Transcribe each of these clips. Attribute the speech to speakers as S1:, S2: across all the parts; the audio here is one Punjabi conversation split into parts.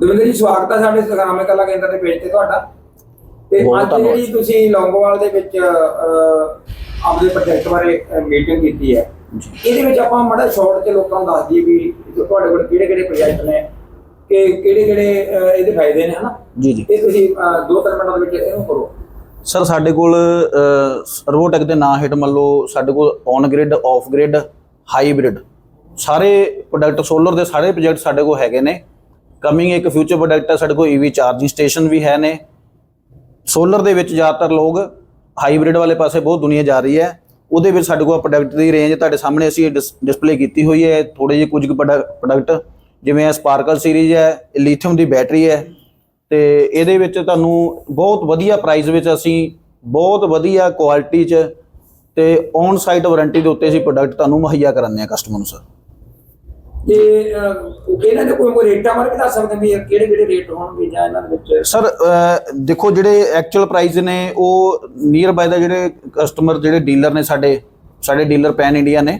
S1: ਦਵਿੰਦਰ ਜੀ ਸਵਾਗਤ ਹੈ ਸਾਡੇ ਸਗਰਾਮੇ ਕਲਾ ਕੇਂਦਰ ਦੇ ਪੇਜ ਤੇ ਤੁਹਾਡਾ। ਤੇ
S2: ਬਹੁਤ
S1: ਅੱਜ
S2: ਧੰਨਵਾਦ।
S1: ਜਿਹੜੀ ਤੁਸੀਂ ਲੌਂਗੋਵਾਲ ਦੇ ਵਿੱਚ ਅਹ, ਆਪਣੇ ਪ੍ਰੋਜੈਕਟ ਬਾਰੇ ਮੀਟਿੰਗ ਕੀਤੀ ਹੈ ਇਹਦੇ ਵਿੱਚ ਆਪਾਂ ਮਾੜਾ ਸ਼ਾਰਟ ਚ ਲੋਕਾਂ ਨੂੰ ਦੱਸ ਦਈਏ ਵੀ ਤੁਹਾਡੇ ਕੋਲ ਕਿਹੜੇ ਕਿਹੜੇ ਪ੍ਰੋਜੈਕਟ ਨੇ ਕਿ ਕਿਹੜੇ ਕਿਹੜੇ ਇਹਦੇ ਫਾਇਦੇ ਨੇ ਹਨਾ?
S2: ਜੀ ਜੀ।
S1: ਇਹ ਤੁਸੀਂ ਅਹ, ਦੋ ਤਿੰਨ ਮਿੰਟਾਂ ਦੇ ਵਿੱਚ ਇਹਨੂੰ ਕਰੋ।
S2: ਸਰ ਸਾਡੇ ਕੋਲ ਸਰਵੋਟੈਕ ਦੇ ਨਾਂ ਹੇਠ ਮੰਨ ਲਓ ਸਾਡੇ ਕੋਲ on grid off grid hybrid ਸਾਰੇ ਪ੍ਰੋਡਕਟ ਸੋਲਰ ਦੇ ਸਾਰੇ ਪ੍ਰੋਜੈਕਟ ਸਾਡੇ ਕੋਲ ਹੈਗੇ ਨੇ। ਕਮਿੰਗ ਇੱਕ ਫਿਊਚਰ ਪ੍ਰੋਡਕਟ ਹੈ ਸਾਡੇ ਕੋਲ ਈਵੀ ਚਾਰਜਿੰਗ ਸਟੇਸ਼ਨ ਵੀ ਹੈ ਨੇ। ਸੋਲਰ ਦੇ ਵਿੱਚ ਜ਼ਿਆਦਾਤਰ ਲੋਕ ਹਾਈਬ੍ਰਿਡ ਵਾਲੇ ਪਾਸੇ ਬਹੁਤ ਦੁਨੀਆ ਜਾ ਰਹੀ ਹੈ। ਉਹਦੇ ਵਿੱਚ ਸਾਡੇ ਕੋਲ ਪ੍ਰੋਡਕਟ ਦੀ ਰੇਂਜ ਤੁਹਾਡੇ ਸਾਹਮਣੇ ਅਸੀਂ ਡਿਸਪਲੇ ਕੀਤੀ ਹੋਈ ਹੈ। ਥੋੜੇ ਜਿਹੇ ਕੁਝ ਪ੍ਰੋਡਕਟ ਜਿਵੇਂ ਇਹ ਸਪਾਰਕਲ ਸੀਰੀਜ਼ ਹੈ ਲਿਥੀਅਮ ਦੀ ਬੈਟਰੀ ਹੈ। ਤੇ ਇਹਦੇ ਵਿੱਚ ਤੁਹਾਨੂੰ ਬਹੁਤ ਵਧੀਆ ਪ੍ਰਾਈਸ ਵਿੱਚ ਅਸੀਂ ਬਹੁਤ ਵਧੀਆ ਕੁਆਲਿਟੀ 'ਚ ਤੇ ਔਨ ਸਾਈਟ ਵਾਰੰਟੀ ਦੇ ਉੱਤੇ ਅਸੀਂ ਪ੍ਰੋਡਕਟ ਤੁਹਾਨੂੰ ਮੁਹੱਈਆ ਕਰਾਉਂਦੇ ਆ ਕਸਟਮਰ ਨੂੰ ਸਰ
S1: ਤੇ ਅਹ, ਇਹਨਾਂ ਦੇ ਕੋਈ ਕੋਈ ਰੇਟਾਂ ਬਾਰੇ ਵੀ ਦੱਸ ਸਕਦੇ ਵੀ ਕਿਹੜੇ ਕਿਹੜੇ ਰੇਟ ਹੋਣਗੇ ਜਾਂ ਇਹਨਾਂ ਦੇ ਵਿੱਚ?
S2: ਸਰ ਦੇਖੋ ਜਿਹੜੇ ਐਕਚੁਅਲ ਪ੍ਰਾਈਸ ਨੇ ਉਹ ਨੀਅਰ ਬਾਈ ਦਾ ਜਿਹੜੇ ਕਸਟਮਰ ਜਿਹੜੇ ਡੀਲਰ ਨੇ ਸਾਡੇ ਸਾਡੇ ਡੀਲਰ ਪੈਨ ਇੰਡੀਆ ਨੇ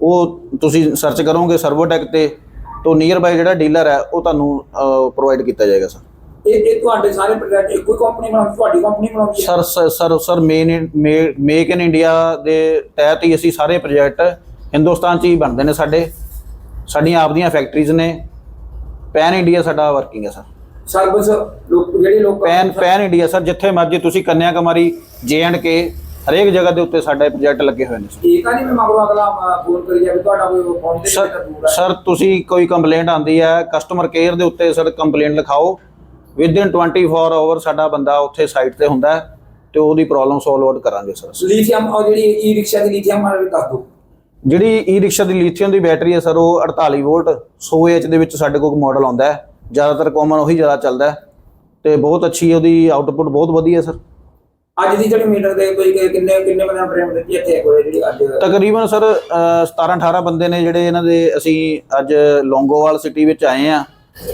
S2: ਉਹ ਤੁਸੀਂ ਸਰਚ ਕਰੋਗੇ ਸਰਵੋਟੈਕ ਤੇ ਤੋਂ ਨੀਅਰ ਬਾਈ ਜਿਹੜਾ ਡੀਲਰ ਹੈ ਉਹ ਤੁਹਾਨੂੰ ਪ੍ਰੋਵਾਈਡ ਕੀਤਾ ਜਾਏਗਾ ਸਰ।
S1: ਇਹ ਇਹ ਤੁਹਾਡੇ ਸਾਰੇ ਪ੍ਰੋਜੈਕਟ ਇੱਕੋ ਹੀ ਕੰਪਨੀ ਬਣਾਉਂਦੀ ਤੁਹਾਡੀ ਕੰਪਨੀ ਬਣਾਉਂਦੀ
S2: ਸਰ- ਸਰ ਸਰ ਮੇਨ ਮੇਕ ਇਨ ਇੰਡੀਆ ਦੇ ਤਹਿਤ ਹੀ ਅਸੀਂ ਸਾਰੇ ਪ੍ਰੋਜੈਕਟ ਹਿੰਦੁਸਤਾਨ 'ਚ ਹੀ ਬਣਦੇ ਨੇ ਸਾਡੇ। ਸਾਡੀਆਂ ਆਪਦੀਆਂ ਫੈਕਟਰੀਜ਼ ਨੇ। ਪੈਨ ਇੰਡੀਆ ਸਾਡਾ ਵਰਕਿੰਗ ਹੈ ਸਰ
S1: ਸਰਵਿਸ ਲੋਕ ਜਿਹੜੇ ਲੋਕ
S2: ਪੈਨ ਪੈਨ ਇੰਡੀਆ ਸਰ ਜਿੱਥੇ ਮਰਜ਼ੀ ਤੁਸੀਂ ਕੰਨਿਆ ਕੁਮਾਰੀ ਜੇ ਐਂਡ ਕੇ ਹਰੇਕ ਜਗ੍ਹਾ ਦੇ ਉੱਤੇ ਸਾਡੇ ਪ੍ਰੋਜੈਕਟ ਲੱਗੇ ਹੋਏ ਨੇ ਸਰ
S1: ਇਹ ਤਾਂ ਨਹੀਂ ਮੈਂ ਮਗਰੋਂ ਅਗਲਾ ਫੋਨ ਕਰੀ ਜਾਵੇ ਤੁਹਾਡਾ ਕੋਈ ਫੋਨ ਤੇ
S2: ਸਰ ਸਰ ਤੁਸੀਂ ਕੋਈ ਕੰਪਲੇਂਟ ਆਂਦੀ ਹੈ ਕਸਟਮਰ ਕੇਅਰ ਦੇ ਉੱਤੇ ਸਰ ਕੰਪਲੇਂਟ ਲਿਖਾਓ। ਵਿਦਿਨ 24 ਆਵਰ ਸਾਡਾ ਬੰਦਾ ਉੱਥੇ ਸਾਈਟ ਤੇ ਹੁੰਦਾ ਤੇ ਉਹਦੀ ਪ੍ਰੋਬਲਮ ਸੋਲਵ ਆਊਟ ਕਰਾਂਗੇ ਸਰ
S1: ਲੀਥੀਅਮ ਉਹ ਜਿਹੜੀ ਈ ਰਿਕਸ਼ਾ ਦੀ ਲੀਥੀਅਮ ਬਾਰੇ ਦੱਸ ਦਿਓ।
S2: ਜਿਹੜੀ ਈ ਰਿਕਸ਼ਾ ਦੀ ਲਿਥੀਅਮ ਦੀ ਬੈਟਰੀ ਹੈ ਸਰ ਉਹ 48 ਵੋਲਟ 100 ਐਚ ਦੇ ਵਿੱਚ ਸਾਡੇ ਕੋਲ ਮਾਡਲ ਆਉਂਦਾ ਹੈ। ਜ਼ਿਆਦਾਤਰ ਕਾਮਨ ਉਹੀ ਜ਼ਿਆਦਾ ਚੱਲਦਾ ਹੈ ਤੇ ਬਹੁਤ ਅੱਛੀ ਉਹਦੀ ਆਊਟਪੁੱਟ ਬਹੁਤ ਵਧੀਆ ਸਰ
S1: ਅੱਜ ਦੀ ਜਿਹੜੀ ਮੀਟਰ ਦੇ ਕੋਈ ਕਿੰਨੇ ਕਿੰਨੇ ਬੰਦਿਆਂ ਫਰੇਮ ਦਿੱਤੀ ਇੱਥੇ ਕੋਲੇ ਜਿਹੜੀ ਅੱਜ?
S2: ਤਕਰੀਬਨ ਸਰ 17 18 ਬੰਦੇ ਨੇ ਜਿਹੜੇ ਇਹਨਾਂ ਦੇ ਅਸੀਂ ਅੱਜ ਲੌਂਗੋਵਾਲ ਸਿਟੀ ਵਿੱਚ ਆਏ ਆ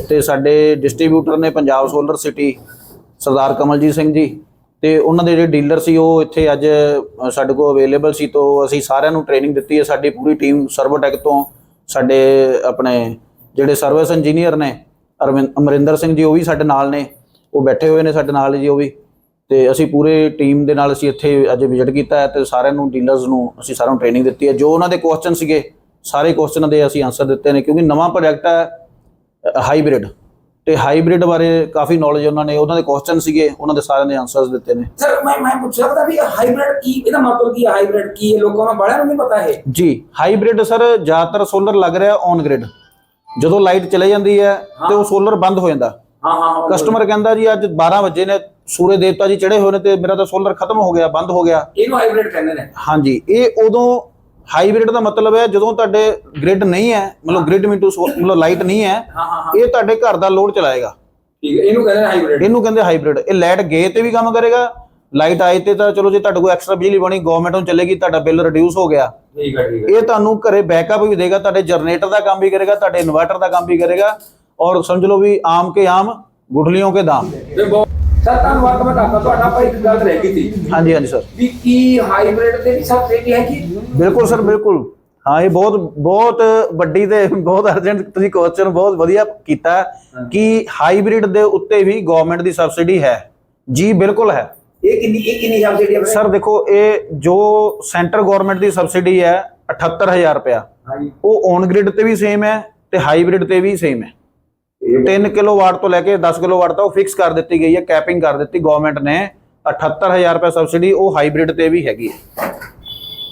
S2: ਤੇ ਸਾਡੇ ਡਿਸਟ੍ਰੀਬਿਊਟਰ ਨੇ ਪੰਜਾਬ ਸੋਲਰ ਸਿਟੀ ਸਰਦਾਰ ਕਮਲਜੀਤ ਸਿੰਘ ਜੀ ਤੇ ਉਹਨਾਂ ਦੇ ਜਿਹੜੇ ਡੀਲਰ ਸੀ, ਉਹ ਇੱਥੇ ਅੱਜ ਸਾਡੇ ਕੋਲ ਅਵੇਲੇਬਲ ਸੀ, ਤੋਂ ਅਸੀਂ ਸਾਰਿਆਂ ਨੂੰ ਟ੍ਰੇਨਿੰਗ ਦਿੱਤੀ ਹੈ, ਸਾਡੀ ਪੂਰੀ ਟੀਮ ਸਰਵੋਟੈਕ ਤੋਂ ਸਾਡੇ ਆਪਣੇ ਜਿਹੜੇ ਸਰਵਿਸ ਇੰਜੀਨੀਅਰ ਨੇ ਅਰਵਿੰਦ ਅਮਰਿੰਦਰ ਸਿੰਘ ਜੀ, ਉਹ ਵੀ ਸਾਡੇ ਨਾਲ ਨੇ, ਉਹ ਬੈਠੇ ਹੋਏ ਨੇ ਸਾਡੇ ਨਾਲ ਜੀ, ਉਹ ਵੀ। ਤੇ ਅਸੀਂ ਪੂਰੇ ਟੀਮ ਦੇ ਨਾਲ ਅਸੀਂ ਇੱਥੇ ਅੱਜ ਵਿਜ਼ਿਟ ਕੀਤਾ ਹੈ, ਤੇ ਸਾਰਿਆਂ ਨੂੰ ਡੀਲਰਸ ਨੂੰ ਅਸੀਂ ਸਾਰਿਆਂ ਨੂੰ ਟ੍ਰੇਨਿੰਗ ਦਿੱਤੀ ਹੈ। ਜੋ ਉਹਨਾਂ ਦੇ ਕੁਐਸਚਨ ਸੀਗੇ, ਸਾਰੇ ਕੁਐਸਚਨਾਂ ਦੇ ਅਸੀਂ ਆਨਸਰ ਦਿੱਤੇ ਨੇ, ਕਿਉਂਕਿ ਨਵਾਂ ਪ੍ਰੋਜੈਕਟ ਹੈ ਹਾਈਬ੍ਰਿਡ ਤੇ ਹਾਈਬ੍ਰਿਡ ਬਾਰੇ ਕਾਫੀ ਨੌਲੇਜ ਉਹਨਾਂ ਨੇ ਉਹਨਾਂ ਦੇ ਕੁਐਸਚਨ ਸੀਗੇ ਉਹਨਾਂ ਦੇ ਸਾਰਿਆਂ ਦੇ ਆਨਸਰਸ ਦਿੱਤੇ ਨੇ।
S1: ਸਰ ਮੈਂ ਮੈਂ ਪੁੱਛ ਸਕਦਾ ਵੀ ਹਾਈਬ੍ਰਿਡ ਕੀ ਇਹਦਾ ਮਤਲਬ ਕੀ ਹੈ ਹਾਈਬ੍ਰਿਡ ਕੀ ਹੈ? ਲੋਕਾਂ ਨੂੰ ਬੜਿਆਂ ਨੂੰ ਨਹੀਂ ਪਤਾ ਇਹ?
S2: ਜੀ ਹਾਈਬ੍ਰਿਡ ਸਰ ਜ਼ਿਆਦਾਤਰ ਸੋਲਰ ਲੱਗ ਰਿਹਾ ਔਨ ਗ੍ਰਿਡ ਜਦੋਂ ਲਾਈਟ ਚਲੇ ਜਾਂਦੀ ਹੈ ਤੇ ਉਹ ਸੋਲਰ ਬੰਦ ਹੋ ਜਾਂਦਾ।
S1: ਹਾਂ ਹਾਂ ਹਾਂ।
S2: ਕਸਟਮਰ ਕਹਿੰਦਾ ਜੀ ਅੱਜ 12 ਵਜੇ ਨੇ ਸੂਰਜ ਦੇਵਤਾ ਜੀ ਚੜੇ ਹੋਏ ਨੇ ਤੇ ਮੇਰਾ ਤਾਂ ਸੋਲਰ ਖਤਮ ਹੋ ਗਿਆ ਬੰਦ ਹੋ ਗਿਆ।
S1: ਇਹਨੂੰ ਹਾਈਬ੍ਰਿਡ ਕਹਿੰਦੇ ਨੇ।
S2: ਹਾਂਜੀ ਇਹ ਉਦੋਂ ਹਾਈਬ੍ਰਿਡ ਦਾ ਮਤਲਬ ਹੈ ਜਦੋਂ ਤੁਹਾਡੇ ਗ੍ਰਿਡ ਨਹੀਂ ਹੈ ਮਤਲਬ ਗ੍ਰਿਡ ਮਿੰਟੂ ਮਤਲਬ ਲਾਈਟ ਨਹੀਂ ਹੈ ਇਹ ਤੁਹਾਡੇ ਘਰ ਦਾ ਲੋਡ ਚਲਾਏਗਾ।
S1: ਠੀਕ ਹੈ ਇਹਨੂੰ ਕਹਿੰਦੇ ਹਾਈਬ੍ਰਿਡ
S2: ਇਹਨੂੰ ਕਹਿੰਦੇ ਹਾਈਬ੍ਰਿਡ ਇਹ ਲਾਈਟ ਗਏ ਤੇ ਵੀ ਕੰਮ ਕਰੇਗਾ ਲਾਈਟ ਆਏ ਤੇ ਤਾਂ ਚਲੋ ਜੇ ਤੁਹਾਡੇ ਕੋਲ ਐਕਸਟਰਾ ਬਿਜਲੀ ਬਣੀ ਗਵਰਨਮੈਂਟ ਨੂੰ ਚੱਲੇਗੀ ਤੁਹਾਡਾ ਬਿੱਲ ਰਿਡਿਊਸ ਹੋ ਗਿਆ।
S1: ਠੀਕ ਹੈ ਠੀਕ ਹੈ।
S2: ਇਹ ਤੁਹਾਨੂੰ ਘਰੇ ਬੈਕਅਪ ਵੀ ਦੇਗਾ ਤੁਹਾਡੇ ਜਨਰੇਟਰ ਦਾ ਕੰਮ ਵੀ ਕਰੇਗਾ ਤੁਹਾਡੇ ਇਨਵਰਟਰ ਦਾ ਕੰਮ ਵੀ ਕਰੇਗਾ। ਔਰ ਸਮਝ ਲਓ ਵੀ ਆਮ ਕੇ ਆਮ ਗੁਠਲੀਆਂ ਕੇ ਦਾਮ।
S1: ਤੇ ਬਹੁਤ ਸਰ ਧੰਨਵਾਦ ਮੈਂ ਕਰਦਾ ਤੁਹਾਡਾ ਪਰ ਇੱਕ ਗੱਲ ਰਹਿ ਗਈ ਸੀ।
S2: ਹਾਂਜੀ ਹਾਂਜੀ ਸਰ।
S1: ਵੀ ਕੀ ਹਾਈਬ੍ਰਿਡ ਦੇ ਵੀ ਸਬਸਿਡੀ ਹੈ ਕਿ
S2: ਬਿਲਕੁਲ ਸਰ ਬਿਲਕੁਲ। ਹਾਂ ਇਹ ਬਹੁਤ ਬਹੁਤ ਵੱਡੀ ਤੇ ਬਹੁਤ ਅਰਜੈਂਟ ਤੁਸੀਂ ਕੁਐਸਚਨ ਬਹੁਤ ਵਧੀਆ ਕੀਤਾ ਕਿ ਹਾਈਬ੍ਰਿਡ ਦੇ ਉੱਤੇ ਵੀ ਗਵਰਨਮੈਂਟ ਦੀ ਸਬਸਿਡੀ ਹੈ। ਜੀ ਬਿਲਕੁਲ ਹੈ।
S1: ਇਹ ਕਿੰਨੀ ਇਹ ਕਿੰਨੀ ਸਬਸਿਡੀ ਹੈ?
S2: ਸਰ ਦੇਖੋ ਇਹ ਜੋ ਸੈਂਟਰ ਗਵਰਨਮੈਂਟ ਦੀ ਸਬਸਿਡੀ ਹੈ 78000 ਰੁਪਇਆ।
S1: ਹਾਂਜੀ।
S2: ਉਹ ਔਨ ਗ੍ਰਿਡ ਤੇ ਵੀ ਸੇਮ ਹੈ ਤੇ ਹਾਈਬ੍ਰਿਡ ਤੇ ਵੀ ਸੇਮ ਹੈ। 3 ਕਿਲੋਵਾਟ ਤੋਂ ਲੈ ਕੇ 10 ਕਿਲੋਵਾਟ ਤੱਕ ਉਹ ਫਿਕਸ ਕਰ ਦਿੱਤੀ ਗਈ ਹੈ ਕੈਪਿੰਗ ਕਰ ਦਿੱਤੀ ਗਵਰਨਮੈਂਟ ਨੇ। 78000 ਰੁਪਏ ਸਬਸਿਡੀ ਉਹ ਹਾਈਬ੍ਰਿਡ ਤੇ ਵੀ ਹੈਗੀ ਹੈ।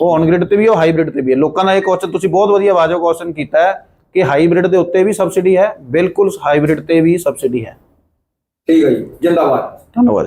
S2: ਉਹ ਔਨ ਗ੍ਰਿਡ ਤੇ ਵੀ ਉਹ ਹਾਈਬ੍ਰਿਡ ਤੇ ਵੀ ਹੈ। ਲੋਕਾਂ ਦਾ ਇਹ ਕੁਐਸਚਨ ਤੁਸੀਂ ਬਹੁਤ ਵਧੀਆ ਵਾਜਬ ਕੁਐਸਚਨ ਕੀਤਾ ਹੈ ਕਿ ਹਾਈਬ੍ਰਿਡ ਦੇ ਉੱਤੇ ਵੀ ਸਬਸਿਡੀ ਹੈ ਬਿਲਕੁਲ ਹਾਈਬ੍ਰਿਡ ਤੇ ਵੀ ਸਬਸਿਡੀ ਹੈ।
S1: ਠੀਕ ਹੈ ਜੀ ਜਿੰਦਾਬਾਦ।
S2: ਧੰਨਵਾਦ